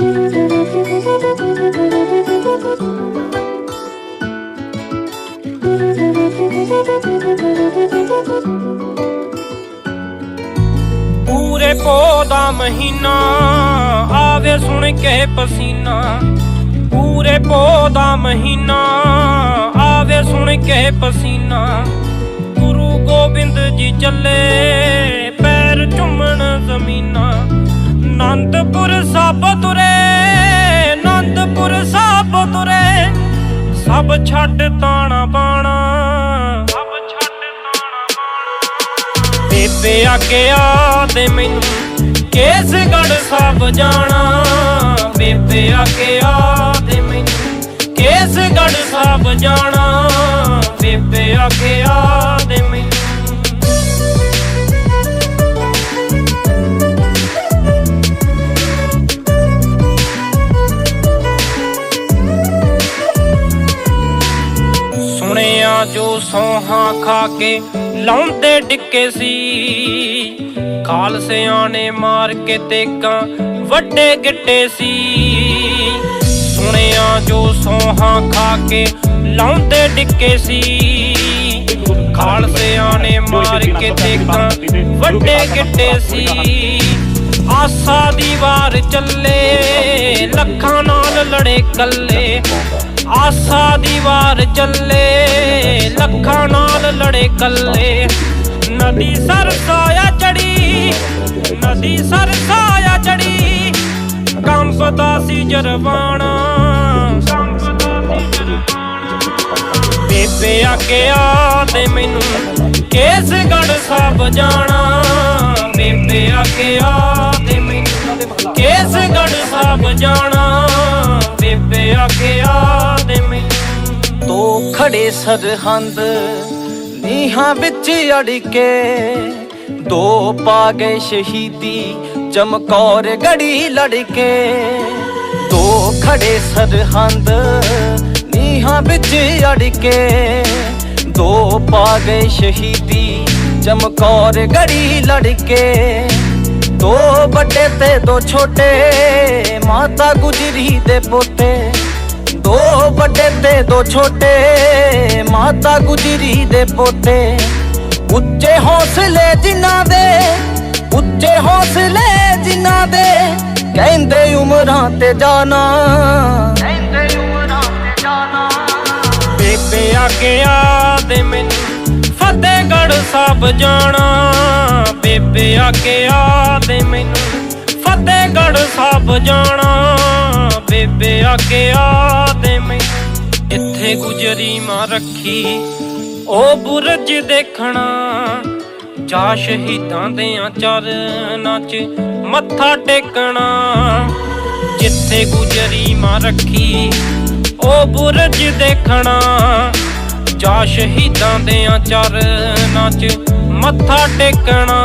ਪੂਰੇ ਪੋ ਦਾ ਮਹੀਨਾ ਆਵੇ ਸੁਣ ਕੇ ਪਸੀਨਾ। ਪੂਰੇ ਪੋ ਦਾ ਮਹੀਨਾ ਆਵੇ ਸੁਣ ਕੇ ਪਸੀਨਾ। ਗੁਰੂ ਗੋਬਿੰਦ ਜੀ ਚੱਲੇ ਪੈਰ ਚੁੰਮਣ ਜ਼ਮੀਨਾਂ। ਅਨੰਦਪੁਰ ਸਾਹਿਬ ਤੁਰੇ ਸਭ ਛੱਡ ਤਾਣਾ ਬਾਣਾ। ਸਭ ਛੱਡ ਤਾਣਾ ਬਾਣਾ ਬੇਬੇ ਆਗਿਆ ਦੇ ਮੈਨੂੰ ਕੇਸਗੜ ਸਭ ਜਾਣਾ। ਬੇਬੇ ਆਗਿਆ ਦੇ ਮੈਨੂੰ ਕੇਸਗੜ ਸਭ ਜਾਣਾ। ਬੇਬੇ ਅੱਗੇ ਦੇ ਮੈਨੂੰ ਸੁਣਿਆ ਜੋ ਸੋਹਾਂ ਖਾ ਕੇ ਲਾਉਂਦੇ ਡਿੱਕੇ ਸੀ। ਖਾਲਸਿਆਂ ਨੇ ਮਾਰ ਕੇ ਤੇਕਾਂ ਵੱਡੇ ਗਿੱਟੇ ਸੀ। ਸੁਣਿਆ ਜੋ ਸੋਹਾਂ ਖਾ ਕੇ ਲਾਉਂਦੇ ਡਿੱਕੇ ਸੀ। ਖਾਲਸਿਆਂ ਨੇ ਮਾਰ ਕੇ ਤੇਕਾਂ ਵੱਡੇ ਗਿੱਟੇ ਸੀ। ਆਸਾ ਦੀ ਵਾਰ ਚੱਲੇ, ਲੱਖਾਂ ਨਾਲ ਲੜੇ ਕੱਲੇ। ਆਸਾ ਦੀ ਵਾਰ ਚੱਲੇ, ਲੱਖਾਂ ਨਾਲ ਲੜੇ ਕੱਲੇ। ਨਦੀ ਸਰਸਾਇਆ ਚੜੀ, ਨਦੀ ਸਰਸਾਇਆ ਚੜੀ। ਕੰਬਦਾ ਸੀ ਜਰਵਾਣਾ ਕੰਬਦਾ ਸੀ ਜਰਵਾਣਾ। ਬੇਬੇ ਆਗਿਆ ਦੇ ਮੈਨੂੰ ਕੇਸ ਗੜ ਸਭ ਜਾਣਾ। ਖੜੇ ਸਰਹੰਦ, ਨੀਹਾਂ ਵਿੱਚ ਅੜ ਕੇ ਦੋ ਪਾ ਗਏ ਸ਼ਹੀਦੀ, ਚਮਕੌਰ ਗੜੀ ਲੜ ਕੇ ਦੋ ਖੜੇ ਸਰਹੰਦ, ਨੀਹਾਂ ਵਿੱਚ ਅੜ ਕੇ ਦੋ ਪਾ ਗਏ ਸ਼ਹੀਦੀ, ਚਮਕੌਰ ਗੜੀ ਲੜ ਕੇ ਦੋ ਵੱਡੇ ਤੇ ਦੋ ਛੋਟੇ, ਮਾਤਾ ਗੁਜਰੀ ਦੇ ਪੋਤੇ। ਦੋ ਵੱਡੇ ਤੇ ਦੋ ਛੋਟੇ ਮਾਤਾ ਗੁਜਰੀ ਦੇ ਪੋਤੇ। ਉੱਚੇ ਹੌਸਲੇ ਜਿਨ੍ਹਾਂ ਦੇ ਉੱਚੇ ਹੌਸਲੇ ਜਿਨ੍ਹਾਂ ਦੇ ਕਹਿੰਦੇ ਉਮਰਾਂ ਤੇ ਜਾਣਾ। ਕਹਿੰਦੇ ਉਮਰਾਂ ਤੇ ਜਾਣਾ। ਬੇਬੇ ਆਗਿਆ ਦੇ ਮੈਨੂੰ ਫਤਿਹਗੜ ਸਭ ਜਾਣਾ। ਬੇਬੇ ਆਗਿਆ ਦੇ ਮੈਨੂੰ ਫਤਿਹਗੜ ਸਭ ਜਾਣਾ। ਬੇਬੇ ਆਗਿਆ ਦੇ ਗੁਜਰੀ ਮਾਂ ਰੱਖੀ, ਉਹ ਬੁਰਜ ਦੇਖਣਾ। ਜਾ ਸ਼ਹੀਦਾਂ ਦੇ ਚਰਨਾਂ 'ਚ ਮੱਥਾ ਟੇਕਣਾ। ਜਿੱਥੇ ਗੁਜਰੀ ਮਾਂ ਰੱਖੀ, ਉਹ ਬੁਰਜ ਦੇਖਣਾ। ਜਾ ਸ਼ਹੀਦਾਂ ਦੇ ਚਰਨਾਂ 'ਚ ਮੱਥਾ ਟੇਕਣਾ।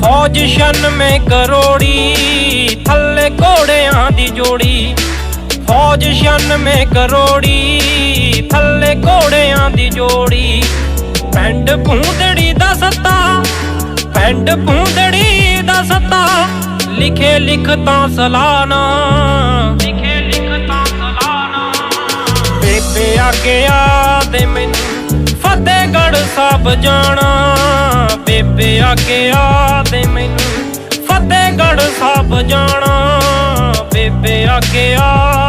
ਫੌਜ 96 ਕਰੋੜੀ, ਥੱਲੇ ਘੋੜਿਆਂ ਦੀ ਜੋੜੀ। ਫੌਜ 96 ਕਰੋੜੀ, ਥੱਲੇ ਘੋੜਿਆਂ ਦੀ ਜੋੜੀ। ਪੈਂਡ ਭੂੰਦੜੀ ਦਾ ਸੱਤਾ, ਪੈਂਡ ਭੂੰਦੜੀ ਦਾ ਸੱਤਾ। ਲਿਖੇ ਲਿਖਤਾਂ ਸਲਾਨਾ। ਲਿਖੇ ਲਿਖਤਾਂ ਸਲਾਨਾ। ਬੇਬੇ ਆਗਿਆ ਦੇ ਮੈਨੂੰ ਫਤਿਹਗੜ ਸਭ ਜਾਣਾ। ਬੇਬੇ ਆਗਿਆ ਦੇ ਮੈਨੂੰ ਫਤਿਹਗੜ ਸਭ ਜਾਣਾ। ਬੇਬੇ ਆਗਿਆ